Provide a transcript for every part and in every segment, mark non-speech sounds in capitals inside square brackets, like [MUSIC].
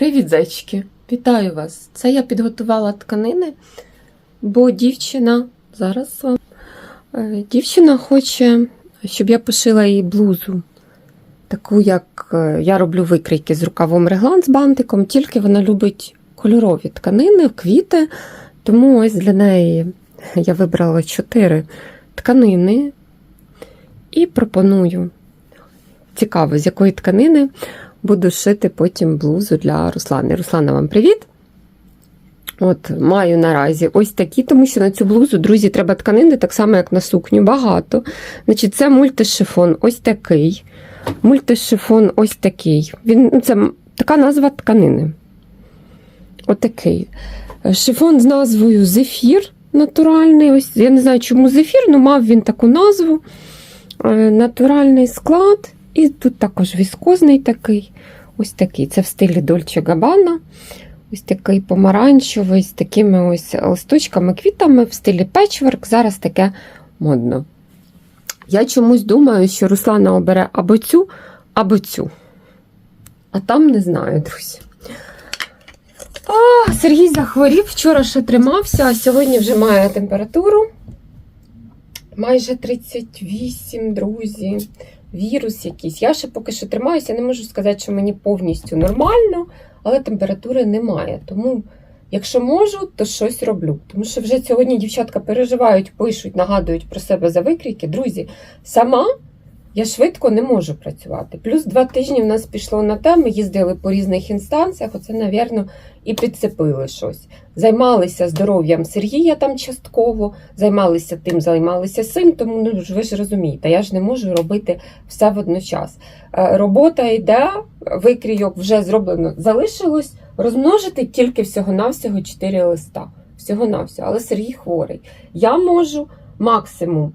Привіт, зайчики! Вітаю вас! Це я підготувала тканини, бо дівчина зараз е, Дівчина хоче, щоб я пошила їй блузу. Таку, як е, я роблю викрійки з рукавом реглан з бантиком, тільки вона любить кольорові тканини, квіти. Тому ось для неї я вибрала чотири тканини і пропоную. Цікаво, з якої тканини буду шити потім блузу для Руслани. Руслана, вам привіт! От, маю наразі ось такі, тому що на цю блузу, друзі, треба тканини, так само, як на сукню, багато. Значить, це мультишифон ось такий. Мультишифон ось такий. Він, ну, це така назва тканини. Отакий. Е, Шифон з назвою Зефір натуральний. Ось, я не знаю, чому зефір, але мав він таку назву. Е, Натуральний склад. І тут також віскозний такий. Ось такий. Це в стилі Дольче Габана. Ось такий помаранчевий, з такими ось листочками, квітами в стилі печворк. Зараз таке модно. Я чомусь думаю, що Руслана обере або цю, або цю. А там не знаю, друзі. А, Сергій захворів, вчора ще тримався, а сьогодні вже має температуру. Майже 38, друзі. Вірус якийсь. Я ще поки що тримаюся, не можу сказати, що мені повністю нормально, але температури немає. Тому, якщо можу, то щось роблю. Тому що вже сьогодні дівчатка переживають, пишуть, нагадують про себе за викрійки. Друзі, сама я швидко не можу працювати. Плюс два тижні в нас пішло на те, ми їздили по різних інстанціях, оце, навірно, і підцепили щось. Займалися здоров'ям Сергія там частково, займалися тим, займалися цим, тому ну, ви ж розумієте, я ж не можу робити все водночас. Е, Робота йде, викрійок вже зроблено, залишилось розмножити тільки всього-навсього 4 листа. Всього-навсього, але Сергій хворий. Я можу максимум.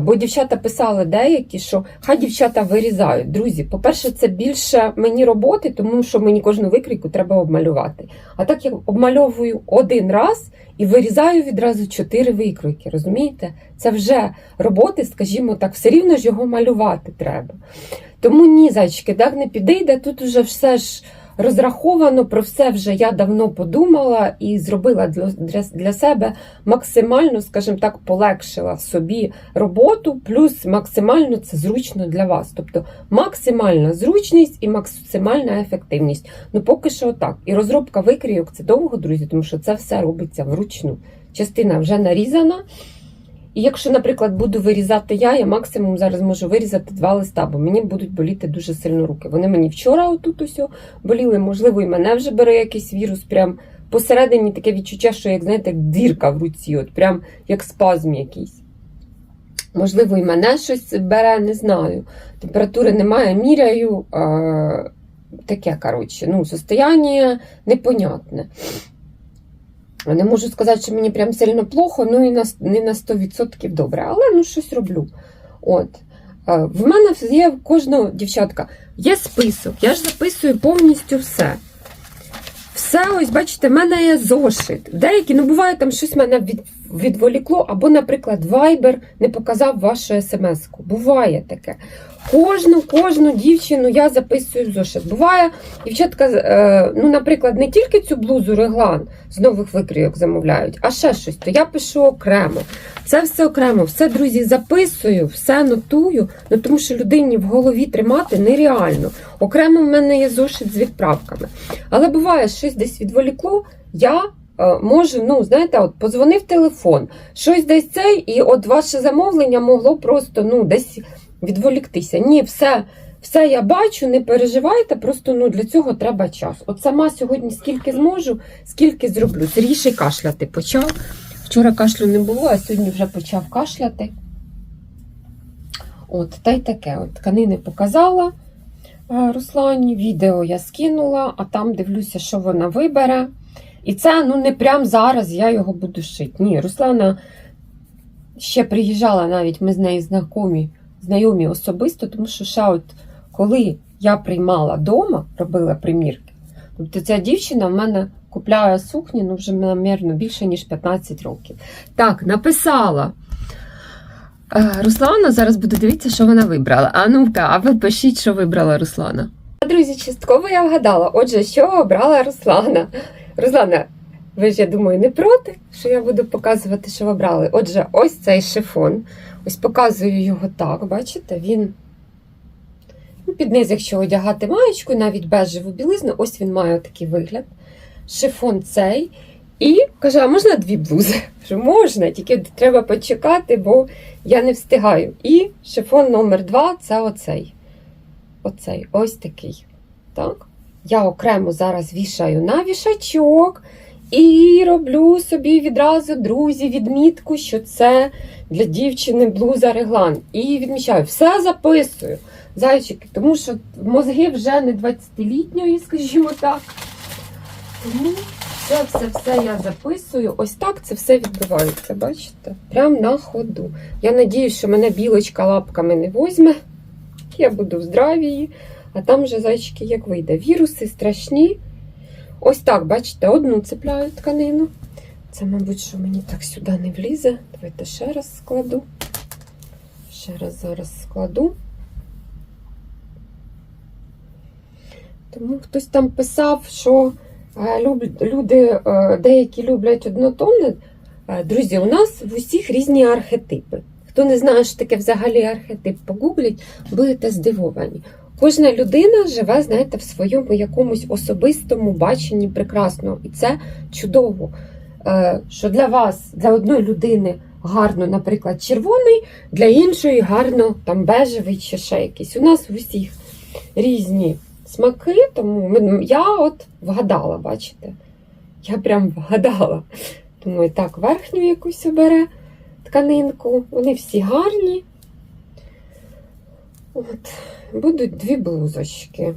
Бо дівчата писали деякі, що хай дівчата вирізають. Друзі, по-перше, це більше мені роботи, тому що мені кожну викрійку треба обмалювати. А так я обмальовую один раз і вирізаю відразу чотири викройки. Розумієте? Це вже роботи, скажімо так, все рівно ж його малювати треба. Тому ні, зайчики, так не підійде. Тут вже все ж розраховано, про все вже я давно подумала і зробила для, себе максимально, скажімо так, полегшила собі роботу, плюс максимально це зручно для вас. Тобто максимальна зручність і максимальна ефективність. Ну поки що так. І розробка викрійок це довго, друзі, тому що це все робиться вручну. Частина вже нарізана. І якщо, наприклад, буду вирізати я, я максимум зараз можу вирізати два листа, бо мені будуть боліти дуже сильно руки. Вони мені вчора отут ось боліли, можливо, і мене вже бере якийсь вірус. Прям посередині таке відчуття, що як знаєте, дірка в руці, от прям як спазм якийсь. Можливо, і мене щось бере, не знаю. Температури немає, міряю. Е- таке, коротше, ну, состояние непонятне. Не можу сказати, що мені прям сильно плохо, ну і на, не на 100% добре, але ну щось роблю. От. Е, В мене є кожного дівчатка, є список, я ж записую повністю все. Все, ось, бачите, в мене є зошит. Деякі, ну буває, там щось мене від, відволікло, або, наприклад, Viber не показав вашу смс-ку. Буває таке. Кожну, кожну дівчину я записую в зошит. Буває, дівчатка, е, ну, наприклад, не тільки цю блузу реглан з нових викрійок замовляють, а ще щось, то я пишу окремо. Це все окремо, все, друзі, записую, все нотую, ну тому що людині в голові тримати нереально. Окремо в мене є зошит з відправками. Але буває, щось десь відволікло, я е, можу, ну, знаєте, от позвонив телефон, щось десь цей, і от ваше замовлення могло просто ну, десь відволіктися. Ні, все. Все я бачу, не переживайте, просто ну, для цього треба час. От сама сьогодні скільки зможу, скільки зроблю. Сергій кашляти почав. Вчора кашлю не було, а сьогодні вже почав кашляти. От, та й таке. От, тканини показала е, Руслані, відео я скинула, а там дивлюся, що вона вибере. І це ну не прям зараз я його буду шити. Ні, Руслана ще приїжджала навіть, ми з нею знайомі, знайомі особисто, тому що ще от коли я приймала вдома, робила примірки, тобто ця дівчина в мене купляє сукні, ну вже намірно більше, ніж 15 років. Так, написала. Е, Руслана, зараз буду дивитися, що вона вибрала. А ну-ка, а ви пишіть, що вибрала Руслана. друзі, частково я вгадала. Отже, що обрала Руслана? Руслана, ви ж я думаю, не проти, що я буду показувати, що ви обрали. Отже, ось цей шифон. Ось показую його так, бачите, він. Ну, під низ, якщо одягати маєчку, навіть бежеву білизну, ось він має такий вигляд. Шифон цей. І каже, а можна дві блузи? [LAUGHS] Що можна, тільки треба почекати, бо я не встигаю. І шифон номер два це оцей. Оцей, ось такий. Так? Я окремо зараз вішаю на вішачок і роблю собі відразу, друзі, відмітку, що це для дівчини блуза реглан. І відмічаю, все записую. Зайчики, тому що мозги вже не 20-літньої, скажімо так. Тому це все-все я записую. Ось так це все відбувається, бачите? Прям на ходу. Я надіюсь, що мене білочка лапками не возьме. Я буду в здравії, а там вже зайчики як вийде. Віруси страшні. Ось так, бачите, одну цепляю тканину. Це, мабуть, що мені так сюди не влізе. Давайте ще раз складу. Ще раз зараз складу. Тому хтось там писав, що е, люди е, деякі люблять однотонне. Е, Друзі, у нас в усіх різні архетипи. Хто не знає, що таке взагалі архетип, погугліть, будете здивовані. Кожна людина живе, знаєте, в своєму якомусь особистому баченні прекрасного. І це чудово. Е, Що для вас, для одної людини гарно, наприклад, червоний, для іншої гарно там бежевий чи ще якийсь. У нас в усіх різні смаки, тому я от вгадала, бачите? Я прям вгадала. Думаю, так, верхню якусь обере тканинку. Вони всі гарні. От, будуть дві блузочки.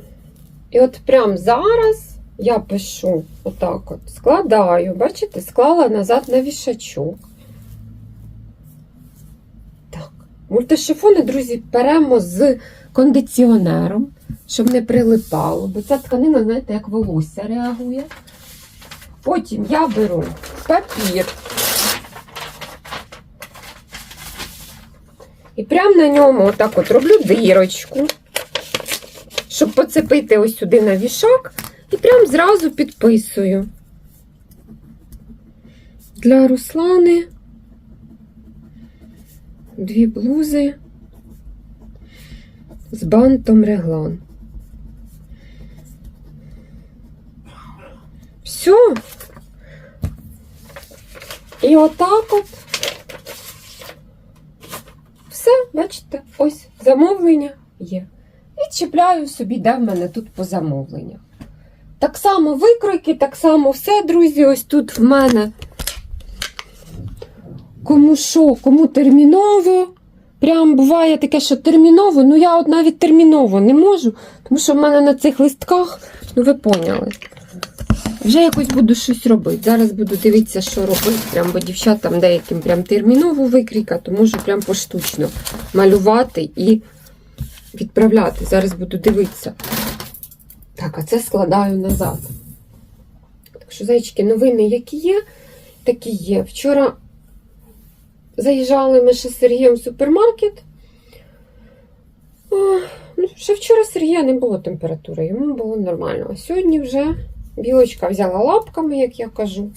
І от прямо зараз я пишу отак от, складаю, бачите, склала назад на вішачок. Так. Мультишифони, друзі, беремо з кондиціонером, щоб не прилипало, бо ця тканина, знаєте, як волосся реагує. Потім я беру папір. І прямо на ньому отак от роблю дирочку, щоб поцепити ось сюди на вішак, і прям зразу підписую. Для Руслани дві блузи з бантом реглан. Все. І отак от. Все, бачите, ось замовлення є. І чіпляю собі, де в мене тут по замовленнях. Так само викройки, так само все, друзі, ось тут в мене. Кому що, кому терміново. Прям буває таке, що терміново, ну я от навіть терміново не можу, тому що в мене на цих листках, ну ви поняли. Вже якось буду щось робити. Зараз буду дивитися, що робити. Прям, бо дівчатам деяким прям термінову викрійка, можу прям поштучно малювати і відправляти. Зараз буду дивитися. Так, а це складаю назад. Так що, зайчики, новини, які є, такі є. Вчора заїжджали ми ще з Сергієм в супермаркет. О, ну, ще вчора Сергія не було температури, йому було нормально. А сьогодні вже білочка взяла лапками, як я кажу.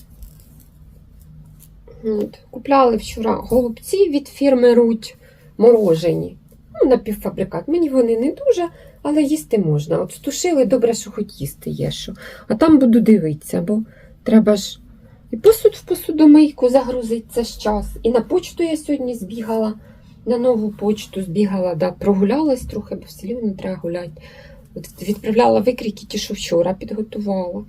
От. Купляли вчора голубці від фірми Руть морожені. Ну, напівфабрикат. Мені вони не дуже, але їсти можна. От стушили, добре, що хоч їсти є що. А там буду дивитися, бо треба ж і посуд в посудомийку загрузити це ж час. І на почту я сьогодні збігала, на нову почту збігала, да, прогулялась трохи, бо все рівно треба гуляти. Відправляла викрійки ті, що вчора підготувала.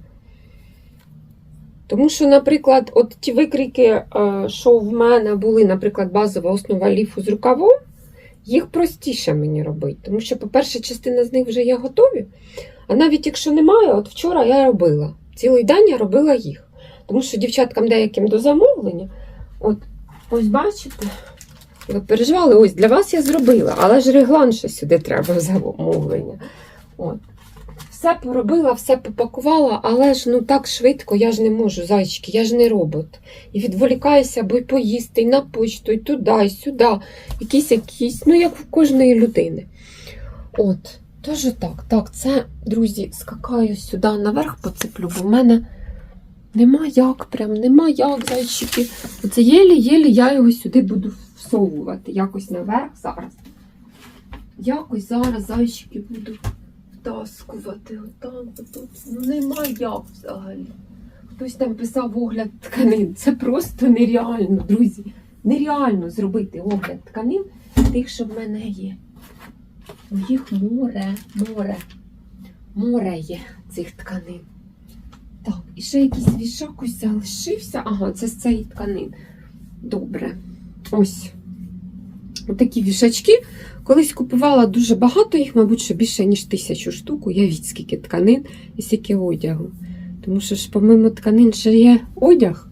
Тому що, наприклад, от ті викрійки, е, що в мене були, наприклад, базова основа ліфу з рукавом, їх простіше мені робити. Тому що, по-перше, частина з них вже є готові. А навіть якщо немає, от вчора я робила. Цілий день я робила їх. Тому що дівчаткам деяким до замовлення, от ось бачите, ви переживали, ось для вас я зробила, але ж реглан ще сюди треба замовлення. От. Все поробила, все попакувала, але ж ну так швидко я ж не можу, зайчики, я ж не робот. І відволікаюся, бо поїсти, і на почту, і туди, і сюди. Якісь якісь, ну як в кожної людини. От. Тож так, так, це, друзі, скакаю сюди наверх поцеплю, бо в мене нема як, прям нема як зайчики. Оце єлі-єлі я його сюди буду всовувати. Якось наверх зараз. Якось зараз зайчики буду втаскувати. Отак, отут. Ну нема як взагалі. Хтось там писав огляд тканин. Це просто нереально, друзі. Нереально зробити огляд тканин тих, що в мене є. У їх море, море, море є цих тканин. Так, і ще якийсь вішак ось залишився. Ага, це з цієї тканин. Добре. Ось. Отакі вішачки. Колись купувала дуже багато їх, мабуть, що більше, ніж тисячу штук. Уявіть, скільки тканин і скільки одягу. Тому що ж, помимо тканин, ще є одяг.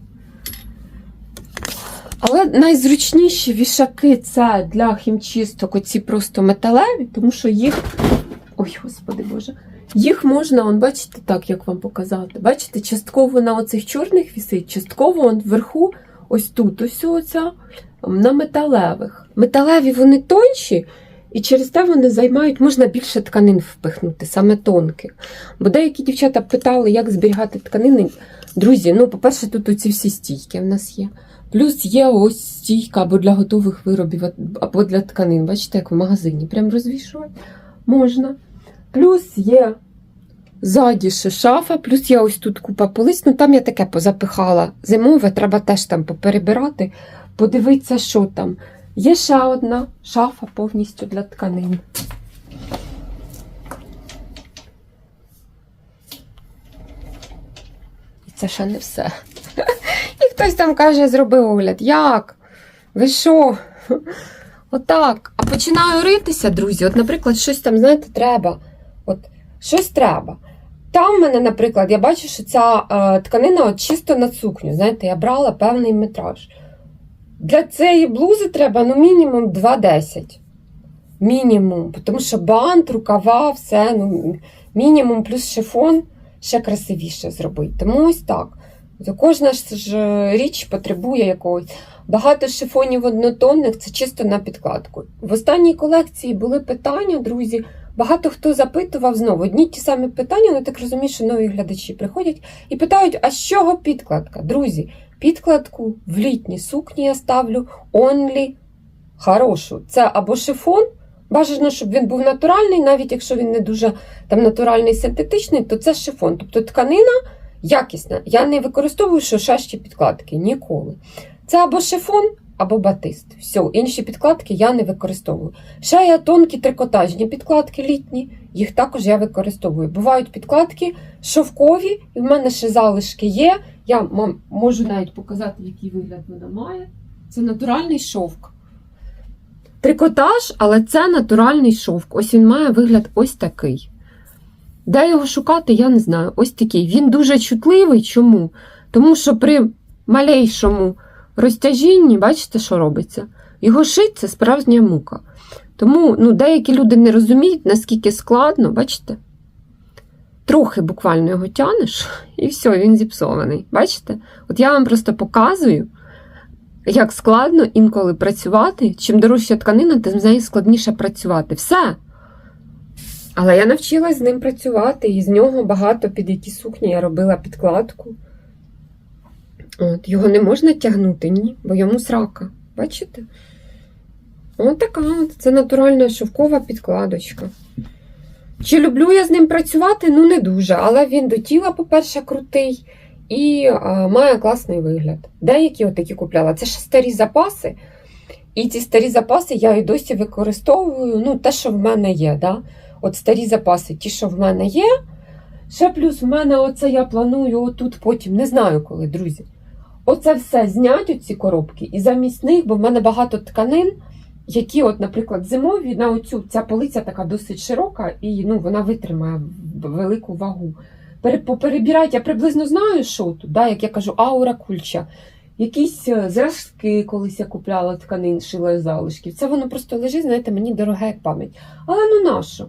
Але найзручніші вішаки це для хімчисток, оці просто металеві, тому що їх. Ой, господи Боже. Їх можна, он, бачите, так, як вам показати. Бачите, частково на оцих чорних вісить, частково он вверху, ось тут, ось оця, на металевих. Металеві вони тонші, і через те вони займають, можна більше тканин впихнути, саме тонких. Бо деякі дівчата питали, як зберігати тканини. Друзі, ну, по-перше, тут оці всі стійки в нас є. Плюс є ось стійка або для готових виробів, або для тканин. Бачите, як в магазині прям розвішувати можна. Плюс є ззаді ще шафа, плюс є ось тут купа полиць. Ну там я таке позапихала зимове, треба теж там поперебирати, подивитися, що там. Є ще одна шафа повністю для тканин. І це ще не все. [LAUGHS] І хтось там каже, зроби огляд. Як? Ви що? [LAUGHS] Отак. А починаю ритися, друзі. От, наприклад, щось там, знаєте, треба. От щось треба. Там в мене, наприклад, я бачу, що ця е, тканина от чисто на сукню. Знаєте, я брала певний метраж. Для цієї блузи треба ну, мінімум 2,10. Мінімум. Тому що бант, рукава, все, ну, мінімум плюс шифон ще красивіше зробити. Тому ось так. Кожна ж річ потребує якогось. Багато шифонів однотонних це чисто на підкладку. В останній колекції були питання, друзі. Багато хто запитував знову одні ті самі питання, але так розумію, що нові глядачі приходять і питають, а з чого підкладка? Друзі, підкладку в літні сукні я ставлю онлі хорошу. Це або шифон, бажано, щоб він був натуральний, навіть якщо він не дуже там натуральний синтетичний, то це шифон. Тобто тканина якісна. Я не використовую шершащі підкладки ніколи. Це або шифон, або батист. Все, інші підкладки я не використовую. Ще є тонкі трикотажні підкладки літні, їх також я використовую. Бувають підкладки шовкові, і в мене ще залишки є. Я можу навіть показати, який вигляд вона має. Це натуральний шовк. Трикотаж, але це натуральний шовк. Ось він має вигляд ось такий. Де його шукати, я не знаю. Ось такий. Він дуже чутливий. Чому? Тому що при малейшому розтяжінні, бачите, що робиться? Його шить це справжня мука. Тому ну, деякі люди не розуміють, наскільки складно, бачите? Трохи буквально його тянеш, і все, він зіпсований. Бачите? От я вам просто показую, як складно інколи працювати. Чим дорожча тканина, тим з нею складніше працювати. Все. Але я навчилась з ним працювати, і з нього багато під які сукні я робила підкладку. От, Його не можна тягнути, ні, бо йому срака. Бачите? От така от, це натуральна шовкова підкладочка. Чи люблю я з ним працювати? Ну, не дуже. Але він до тіла, по-перше, крутий і а, має класний вигляд. Деякі отакі купляла. Це ще старі запаси. І ці старі запаси я і досі використовую. Ну, те, що в мене є. Да? От старі запаси, ті, що в мене є. Ще плюс в мене оце я планую отут потім, не знаю коли, друзі. Оце все знять, оці коробки, і замість них, бо в мене багато тканин, які, от, наприклад, зимові, на оцю ця полиця така досить широка, і ну, вона витримає велику вагу. Пере- Поперебирати, я приблизно знаю, що тут, да, як я кажу, аура кульча. Якісь е, зразки, колись я купляла тканин, шила із залишків. Це воно просто лежить, знаєте, мені дороге як пам'ять. Але ну нащо?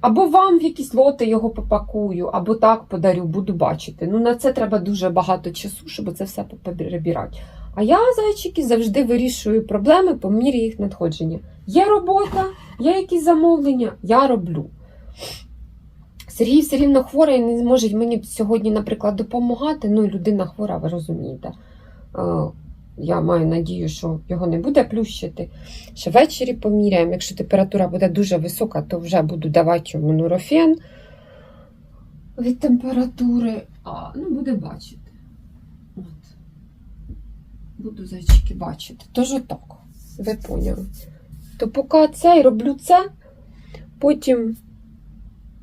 Або вам в якісь лоти його попакую, або так подарю, буду бачити. Ну, на це треба дуже багато часу, щоб це все перебирати. А я, зайчики, завжди вирішую проблеми по мірі їх надходження. Є робота, є якісь замовлення, я роблю. Сергій все рівно хворий, не зможе мені сьогодні, наприклад, допомагати. Ну, людина хвора, ви розумієте. Я маю надію, що його не буде плющити. Ще ввечері поміряємо. Якщо температура буде дуже висока, то вже буду давати йому нурофен від температури. А, ну, буде бачити. От. Буду зайчики бачити. Тож отак. Ви поняли. То поки це і роблю це, потім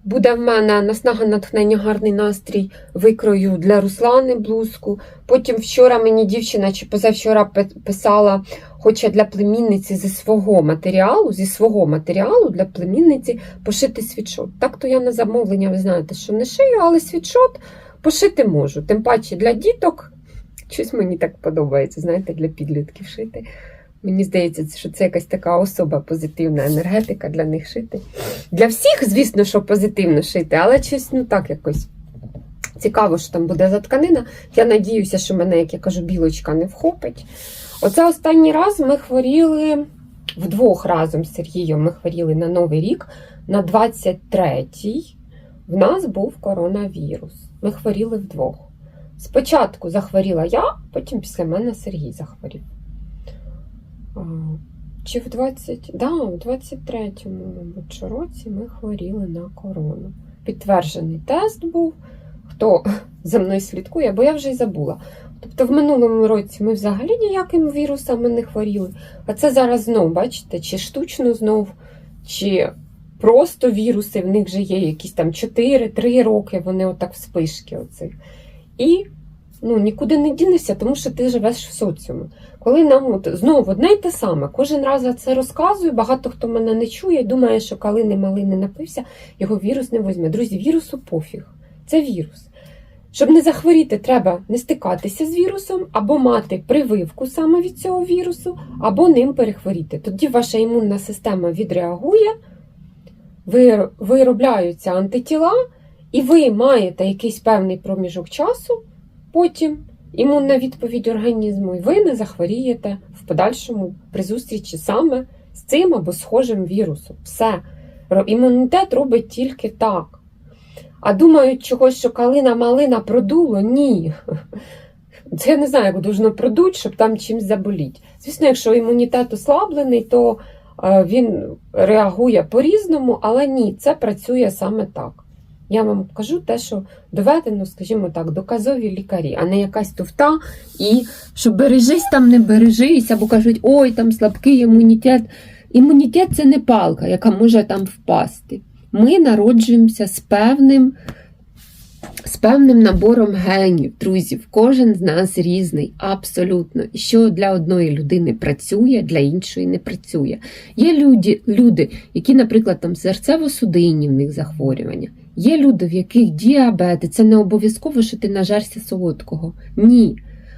буде в мене наснага натхнення, гарний настрій, викрою для Руслани блузку. Потім вчора мені дівчина чи позавчора пи- писала, хоче для племінниці зі свого матеріалу, зі свого матеріалу для племінниці пошити світшот. Так то я на замовлення, ви знаєте, що не шию, але світшот пошити можу. Тим паче для діток. Щось мені так подобається, знаєте, для підлітків шити. Мені здається, що це якась така особа позитивна енергетика для них шити. Для всіх, звісно, що позитивно шити, але щось ну так якось цікаво, що там буде за тканина. Я надіюся, що мене, як я кажу, білочка не вхопить. Оце останній раз ми хворіли вдвох разом з Сергієм. Ми хворіли на Новий рік, на 23-й. В нас був коронавірус. Ми хворіли вдвох. Спочатку захворіла я, потім після мене Сергій захворів. Чи в 20, да, в 23-му, мабуть, році ми хворіли на корону. Підтверджений тест був. Хто [LAUGHS] за мною слідкує, бо я вже й забула. Тобто в минулому році ми взагалі ніяким вірусами не хворіли. А це зараз знов, бачите, чи штучно знов, чи просто віруси, в них вже є якісь там 4-3 роки, вони отак в спишки оцих. І ну, нікуди не дінешся, тому що ти живеш в соціумі. Коли нам от, знову одне й те саме, кожен раз я це розказую, багато хто мене не чує, думає, що коли не малий не напився, його вірус не возьме. Друзі, вірусу пофіг. Це вірус. Щоб не захворіти, треба не стикатися з вірусом, або мати прививку саме від цього вірусу, або ним перехворіти. Тоді ваша імунна система відреагує, вир- виробляються антитіла, і ви маєте якийсь певний проміжок часу, потім імунна відповідь організму, і ви не захворієте в подальшому при зустрічі саме з цим або схожим вірусом. Все. Імунітет робить тільки так. А думають чогось, що калина малина продуло? Ні. Це я не знаю, як должно продуть, щоб там чимось заболіть. Звісно, якщо імунітет ослаблений, то е, він реагує по-різному, але ні, це працює саме так. Я вам кажу те, що доведено, скажімо так, доказові лікарі, а не якась туфта, і що бережись там, не бережись, або кажуть, ой, там слабкий імунітет. Імунітет це не палка, яка може там впасти. Ми народжуємося з певним, з певним набором генів, друзів. Кожен з нас різний, абсолютно. І що для одної людини працює, для іншої не працює. Є люди, люди які, наприклад, там серцево-судинні в них захворювання. Є люди, в яких діабет, це не обов'язково, що ти нажерся солодкого. Ні.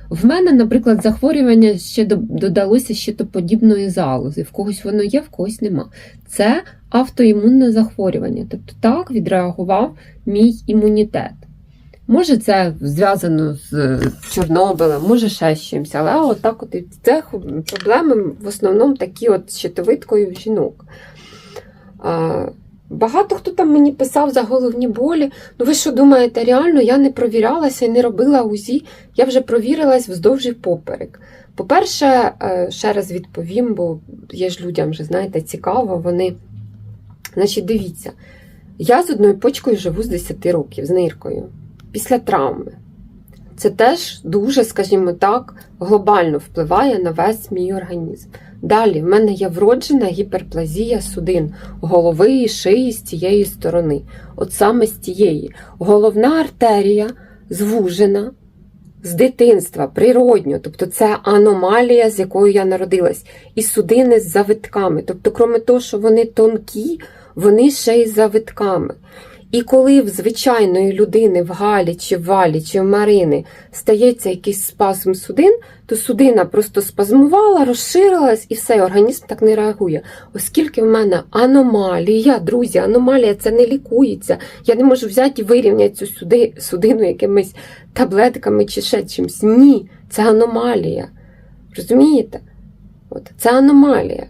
В мене, наприклад, захворювання ще додалося щитоподібної залози. В когось воно є, в когось нема. Це автоімунне захворювання. Тобто так відреагував мій імунітет. Може, це зв'язано з Чорнобилем, може ще з чимось, але от от і це проблеми в основному такі от щитовидкою жінок. Багато хто там мені писав за головні болі. Ну ви що думаєте, реально я не провірялася і не робила УЗІ, я вже провірилась вздовж і поперек. По-перше, е, ще раз відповім, бо є ж людям вже, знаєте, цікаво, вони. Значить, дивіться, я з одною почкою живу з 10 років, з ниркою, після травми. Це теж дуже, скажімо так, глобально впливає на весь мій організм. Далі, в мене є вроджена гіперплазія судин голови і шиї з цієї сторони. От саме з тієї. Головна артерія звужена з дитинства, природньо, тобто це аномалія, з якою я народилась, і судини з завитками. Тобто, крім того, що вони тонкі, вони ще й з завитками. І коли в звичайної людини в Галі, чи в Валі, чи в Марини стається якийсь спазм судин, то судина просто спазмувала, розширилась і все, організм так не реагує. Оскільки в мене аномалія, друзі, аномалія це не лікується. Я не можу взяти і вирівняти цю суди, судину якимись таблетками чи ще чимось. Ні, це аномалія. Розумієте? От, Це аномалія.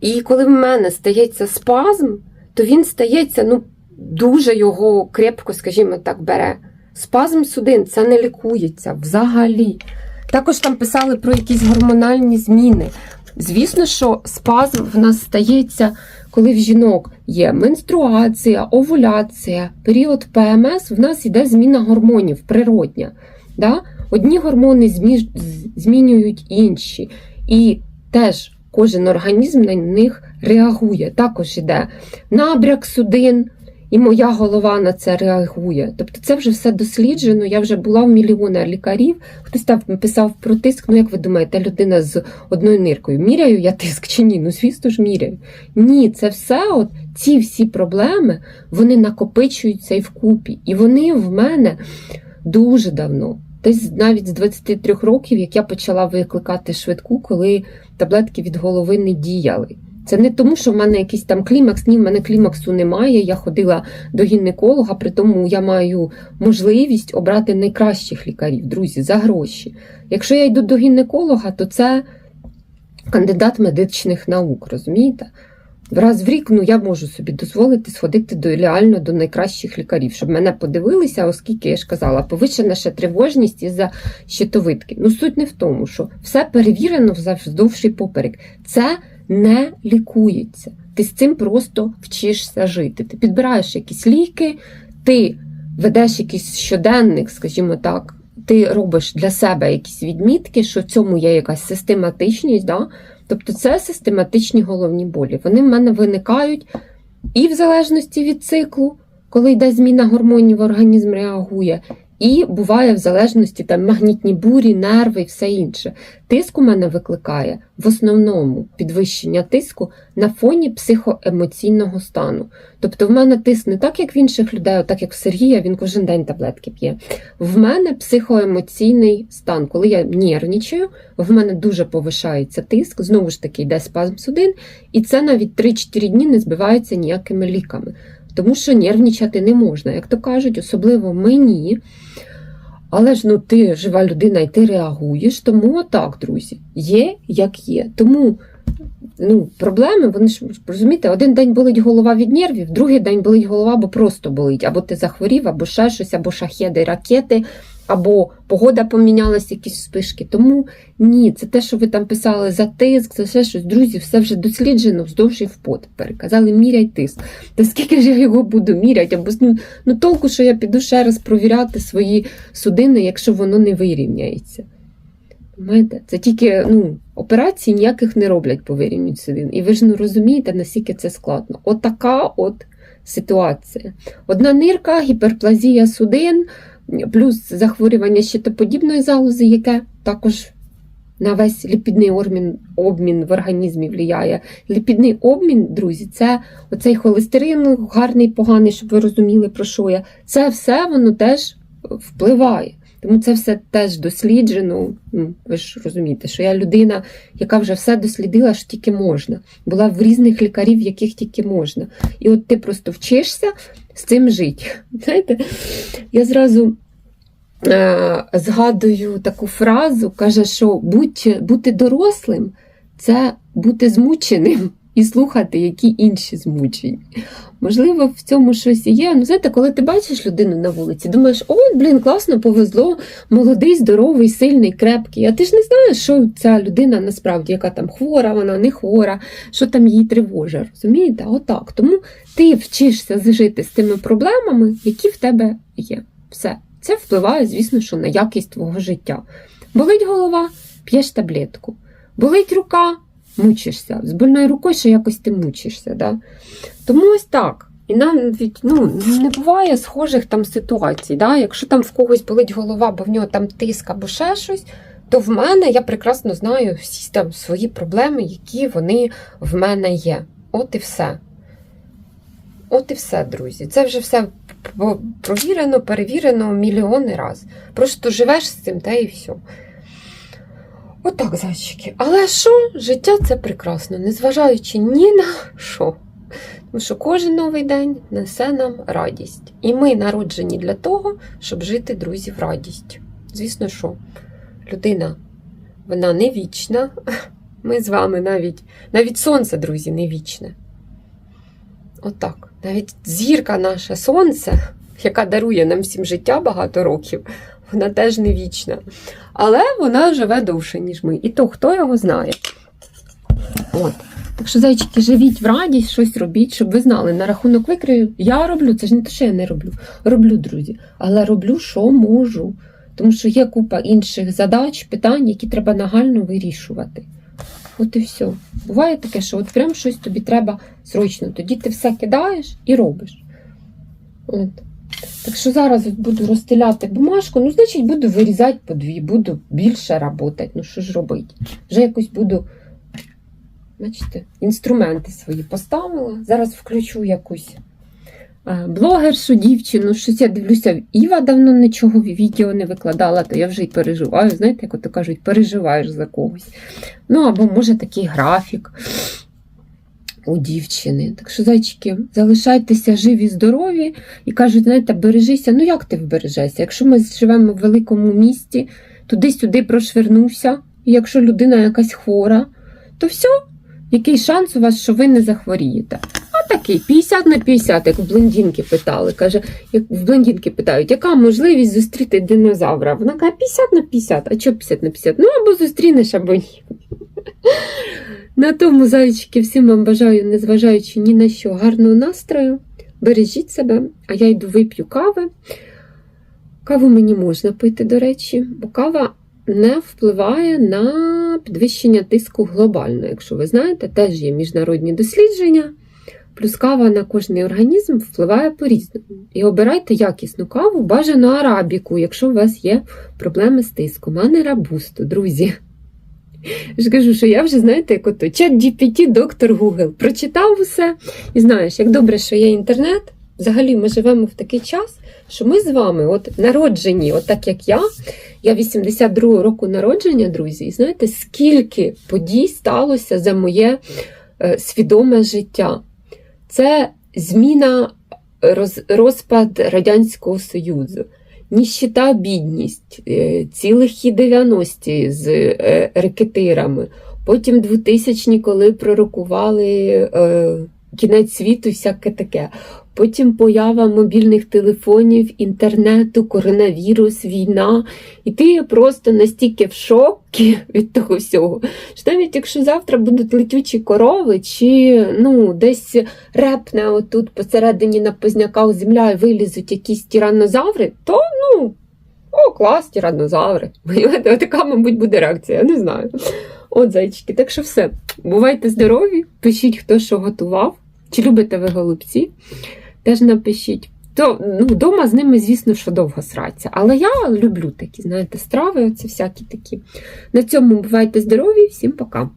І коли в мене стається спазм, то він стається, ну, дуже його крепко, скажімо так, бере. Спазм судин це не лікується взагалі. Також там писали про якісь гормональні зміни. Звісно, що спазм в нас стається, коли в жінок є менструація, овуляція, період ПМС, в нас йде зміна гормонів природня. Да? Одні гормони змінюють інші. І теж кожен організм на них реагує. Також іде набряк судин, і моя голова на це реагує. Тобто це вже все досліджено. Я вже була в мільйона лікарів. Хтось там писав про тиск. Ну, як ви думаєте, людина з одною ниркою. Міряю я тиск чи ні? Ну, звісно ж, міряю. Ні, це все, от ці всі проблеми, вони накопичуються і вкупі. І вони в мене дуже давно. Десь навіть з 23 років, як я почала викликати швидку, коли таблетки від голови не діяли. Це не тому, що в мене якийсь там клімакс, ні, в мене клімаксу немає. Я ходила до гінеколога, при тому я маю можливість обрати найкращих лікарів, друзі, за гроші. Якщо я йду до гінеколога, то це кандидат медичних наук, розумієте? Раз в рік ну, я можу собі дозволити сходити до реально до найкращих лікарів, щоб мене подивилися, оскільки я ж казала, повищена ще тривожність із-за щитовидки. Ну, суть не в тому, що все перевірено вздовж і поперек. Це не лікується. Ти з цим просто вчишся жити. Ти підбираєш якісь ліки, ти ведеш якийсь щоденник, скажімо так, ти робиш для себе якісь відмітки, що в цьому є якась систематичність. Да? Тобто це систематичні головні болі. Вони в мене виникають і в залежності від циклу, коли йде зміна гормонів, організм реагує, і буває в залежності там магнітні бурі, нерви і все інше. Тиск у мене викликає в основному підвищення тиску на фоні психоемоційного стану. Тобто в мене тиск не так, як в інших людей, так як в Сергія, він кожен день таблетки п'є. В мене психоемоційний стан, коли я нервничаю, в мене дуже повишається тиск, знову ж таки йде спазм судин, і це навіть 3-4 дні не збивається ніякими ліками. Тому що нервничати не можна, як то кажуть, особливо мені. Але ж ну ти жива людина і ти реагуєш, тому так, друзі, є як є. Тому ну, проблеми, вони ж розумієте, один день болить голова від нервів, другий день болить голова, бо просто болить. Або ти захворів, або ще щось, або шахеди, ракети, або погода помінялась, якісь спишки. Тому ні, це те, що ви там писали за тиск, за ще щось. Друзі, все вже досліджено вздовж і впод. Переказали, міряй тиск. Та скільки ж я його буду міряти? Або ну, ну толку, що я піду ще раз провіряти свої судини, якщо воно не вирівняється. Понимаєте? Це тільки ну, операцій ніяких не роблять по вирівнянню судин. І ви ж не розумієте, наскільки це складно. Отака от ситуація. Одна нирка, гіперплазія судин, плюс захворювання щитоподібної залози, яке також на весь ліпідний обмін, обмін в організмі впливає. Ліпідний обмін, друзі, це оцей холестерин, гарний, поганий, щоб ви розуміли, про що я. Це все воно теж впливає. Тому це все теж досліджено. Ну, ви ж розумієте, що я людина, яка вже все дослідила, що тільки можна. Була в різних лікарів, яких тільки можна. І от ти просто вчишся цим жити. Знаєте, я зразу е, згадую таку фразу, каже, що будь, бути дорослим це бути змученим і слухати, які інші змучені. Можливо, в цьому щось і є. Ну, знаєте, коли ти бачиш людину на вулиці, думаєш, о, блін, класно повезло, молодий, здоровий, сильний, крепкий. А ти ж не знаєш, що ця людина насправді, яка там хвора, вона не хвора, що там її тривожить. Розумієте? Отак. Тому ти вчишся жити з тими проблемами, які в тебе є. Все. Це впливає, звісно, що на якість твого життя. Болить голова, п'єш таблетку. Болить рука, мучишся. З больною рукою ще якось ти мучишся. Да? Тому ось так. І навіть ну, не буває схожих там ситуацій. Да? Якщо там в когось болить голова, бо в нього там тиск або ще щось, то в мене я прекрасно знаю всі там свої проблеми, які вони в мене є. От і все. От і все, друзі. Це вже все провірено, перевірено мільйони раз. Просто живеш з цим та і все. Отак, зайчики. Але що? Життя це прекрасно, незважаючи ні на що. Тому що кожен новий день несе нам радість. І ми народжені для того, щоб жити, друзі, в радість. Звісно, що людина, вона не вічна. Ми з вами навіть, навіть сонце, друзі, не вічне. Отак. Навіть зірка наша сонце, яка дарує нам всім життя багато років, вона теж не вічна. Але вона живе довше, ніж ми. І то хто його знає. От. Так що, зайчики, живіть в радість, щось робіть, щоб ви знали, на рахунок викрию я роблю, це ж не те, що я не роблю. Роблю, друзі. Але роблю, що можу. Тому що є купа інших задач, питань, які треба нагально вирішувати. От і все. Буває таке, що от прям щось тобі треба срочно. Тоді ти все кидаєш і робиш. От. Так що зараз буду розстеляти бумажку, ну, значить, буду вирізати по дві, буду більше працювати. Ну, що ж робити? Вже якось буду, бачите, інструменти свої поставила. Зараз включу якусь е, блогершу дівчину. Щось я дивлюся, Іва давно нічого відео не викладала, то я вже й переживаю. Знаєте, як ото кажуть, переживаєш за когось. Ну, або може такий графік у дівчини. Так що, зайчики, залишайтеся живі, здорові і кажуть, знаєте, бережися. Ну як ти вбережешся? Якщо ми живемо в великому місті, туди-сюди прошвернувся, і якщо людина якась хвора, то все, який шанс у вас, що ви не захворієте? А такий 50 на 50, як в блондинки питали. Каже, як в блондинки питають, яка можливість зустріти динозавра? Вона каже, 50 на 50. А що 50 на 50? Ну або зустрінеш, або ні. На тому, зайчики, всім вам бажаю, незважаючи ні на що, гарного настрою. Бережіть себе, а я йду вип'ю кави. Каву мені можна пити, до речі, бо кава не впливає на підвищення тиску глобально. Якщо ви знаєте, теж є міжнародні дослідження. Плюс кава на кожний організм впливає по-різному. І обирайте якісну каву, бажано арабіку, якщо у вас є проблеми з тиском, а не рабусту, друзі. Я ж кажу, що я вже, знаєте, як ото чат GPT, доктор Google. Прочитав усе. І знаєш, як добре, що є інтернет. Взагалі ми живемо в такий час, що ми з вами, от народжені, от так як я, я 82-го року народження, друзі, і знаєте, скільки подій сталося за моє е, свідоме життя. Це зміна, роз, розпад Радянського Союзу, ніщита, бідність, е, і лихі 90-ті з е, рекетирами, потім 2000-ні, коли пророкували е, кінець світу, всяке таке. Потім поява мобільних телефонів, інтернету, коронавірус, війна. І ти просто настільки в шокі від того всього, що навіть якщо завтра будуть летючі корови, чи ну, десь репне отут посередині на позняках земля і вилізуть якісь тиранозаври, то ну, о, клас, тиранозаври. Така, мабуть, буде реакція, я не знаю. От, зайчики, так що все. Бувайте здорові, пишіть, хто що готував. Чи любите ви голубці? Теж напишіть. То, ну, Вдома з ними, звісно, що довго сраться. Але я люблю такі, знаєте, страви, оці всякі такі. На цьому бувайте здорові, всім пока.